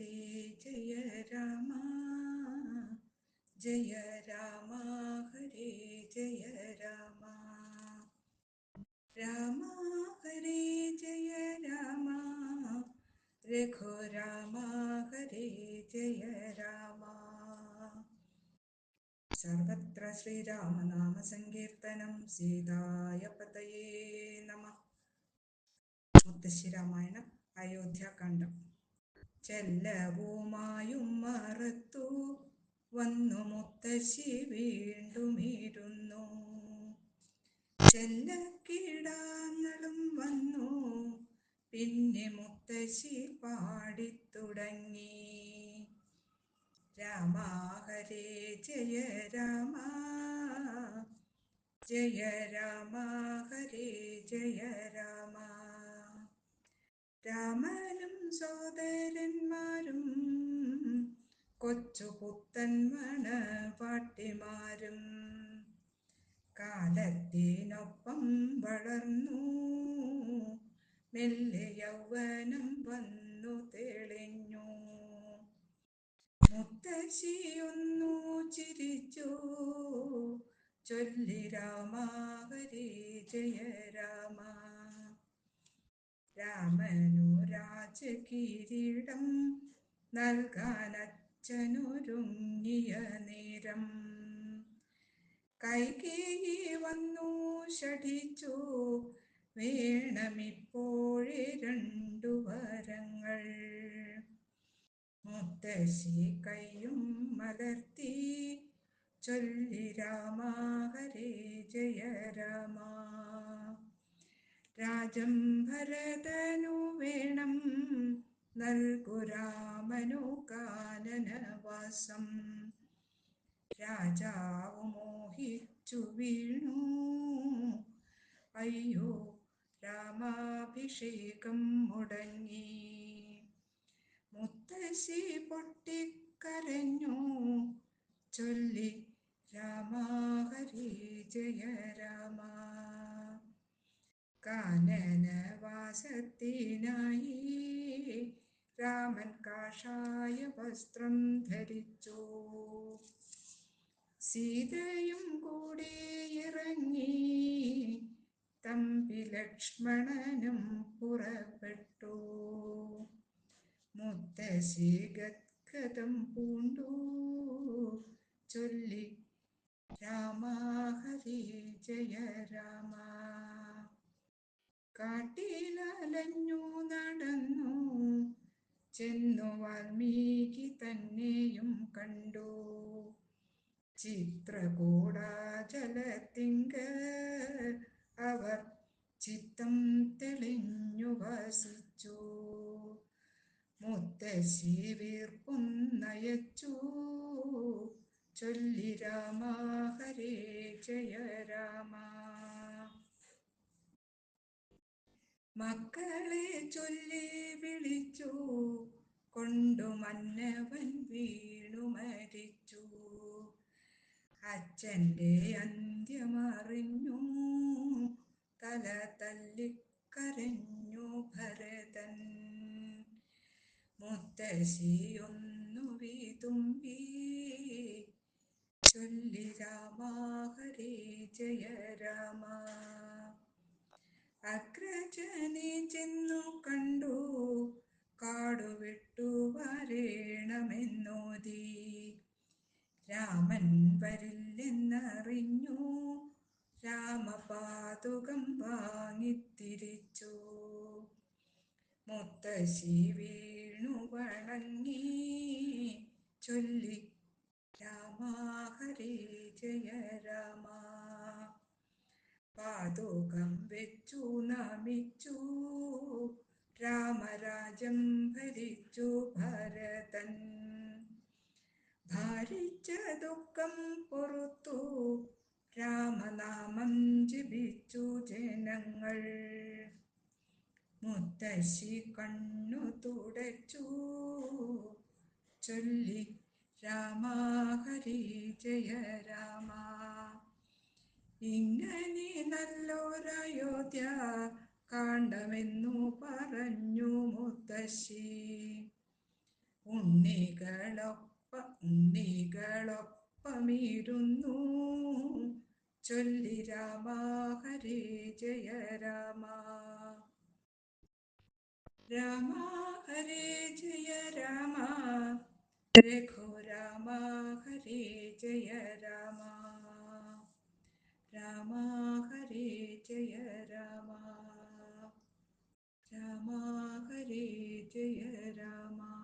ഹരേ ജയ രാമ ജയ രാമ ഹരേ ജയ രാമ. രാമ ഹരേ ജയ രാമ രഘുരാമ ഹരേ ജയ രാമ. സർവത്ര ശ്രീരാമനാമ സങ്കീർത്തനം സീതായ പതയേ നമ. മുത്തശ്ശി രാമായണം അയോധ്യാകാന്ഡം ചെല്ലവുമായും മറത്തു. വന്നു മുത്തശ്ശി വീണ്ടും ഇരുന്നു. ചെല്ലക്കിടാങ്ങളും വന്നു. പിന്നെ മുത്തശ്ശി പാടിത്തുടങ്ങി. രാമ ഹരേ ജയ രാമ. ജയ രാമ ഹരേ ജയ രാമ. രാമനും സോദരന്മാരും കൊച്ചു പുത്തൻ മണവാട്ടിമാരും കാലത്തിനൊപ്പം വളർന്നു മെല്ലെ യൗവനം വന്നു തെളിഞ്ഞു. മുത്തശ്ശിയൊന്നു ചിരിച്ചു ചൊല്ലി രാമാവരി ജയരാമാ ജയ രാമ. രാമനു രാജകിരീടം നൽകാൻ അച്ഛനൊരുങ്ങിയ നേരം. കൈകേയി വന്നു ഷഠിച്ചു വേണമിപ്പോഴേ രണ്ടു വരങ്ങൾ. മുത്തശ്ശി കൈയും മലർത്തി. ചൊല്ലി രാമ ഹരേ ജയ രാമ. രാജം ഭരതനു വേണം. നൽകു രാമനു കാനനവാസം. രാജാവ് മോഹിച്ചു വീണു. അയ്യോ രാമാഭിഷേകം മുടങ്ങി. മുത്തശ്ശി പൊട്ടിക്കരഞ്ഞു. ചൊല്ലി രാമ ഹരി ജയ രാമ. കാനനവാസത്തിനായി രാമൻ കാഷായ വസ്ത്രം ധരിച്ചു. സീതയും കൂടെ ഇറങ്ങി തമ്പി ലക്ഷ്മണനും പുറപ്പെട്ടു. മുത്തശ്ശി ഗദ്ഗതം പൂണ്ടു. ചൊല്ലി രാമ ഹരി ജയ രാമ. കാട്ടിലലഞ്ഞു നടന്നു. ചെന്നു വാൽമീകി തന്നെയും കണ്ടു. ചിത്രകൂടാചലത്തിങ്ക അവർ ചിത്തം തെളിഞ്ഞു വസിച്ചു. മുത്തശ്ശി വീർപ്പും നയച്ചു. ചൊല്ലി രാമ ഹരേ ജയ രാമ. മക്കളെ ചൊല്ലി വിളിച്ചു. കൊണ്ടു മന്നവൻ വീണു മരിച്ചു. അച്ഛന്റെ അന്ത്യമറിഞ്ഞു. തല തല്ലിക്കരഞ്ഞു ഭരതൻ. മുത്തശ്ശിയൊന്നു വിതുമ്പി. ചൊല്ലി രാമാ ഹരേ ജയ രാമ. അഗ്രജനെ ചെന്നു കണ്ടു. കാടുവിട്ടു വരേണമെന്നോതി. രാമൻ വരില്ലെന്നറിഞ്ഞു. രാമപാതുകം വാങ്ങിത്തിരിച്ചു. മുത്തശ്ശി വീണു വണങ്ങി. ചൊല്ലി രാമാ ഹരേ ജയ രാമ. പാതുകം വെച്ചു നമിച്ചു. രാമരാജം ഭരിച്ചു ഭരതൻ. ഭാരിച്ച ദുഃഖം പൊറുത്തു. രാമനാമം ജപിച്ചു ജനങ്ങൾ. മുത്തശ്ശി കണ്ണു തുടച്ചു. ചൊല്ലി രാമ ഹരി ജയ രാമ. ഇങ്ങനെ നല്ലൊരയോധ്യ കാണ്ടമെന്നു പറഞ്ഞു മുത്തശ്ശി. ഉണ്ണികളൊപ്പ ഉണ്ണികളൊപ്പമിരുന്നു. ചൊല്ലി രാമ ഹരേ ജയ രാമ. രാമ ഹരേ ജയ രാമ. രഘുരാമ ഹരേ ജയ രാമ. രാമ ഹരേ ജയ രാമ. രാമ ജയ രാമ.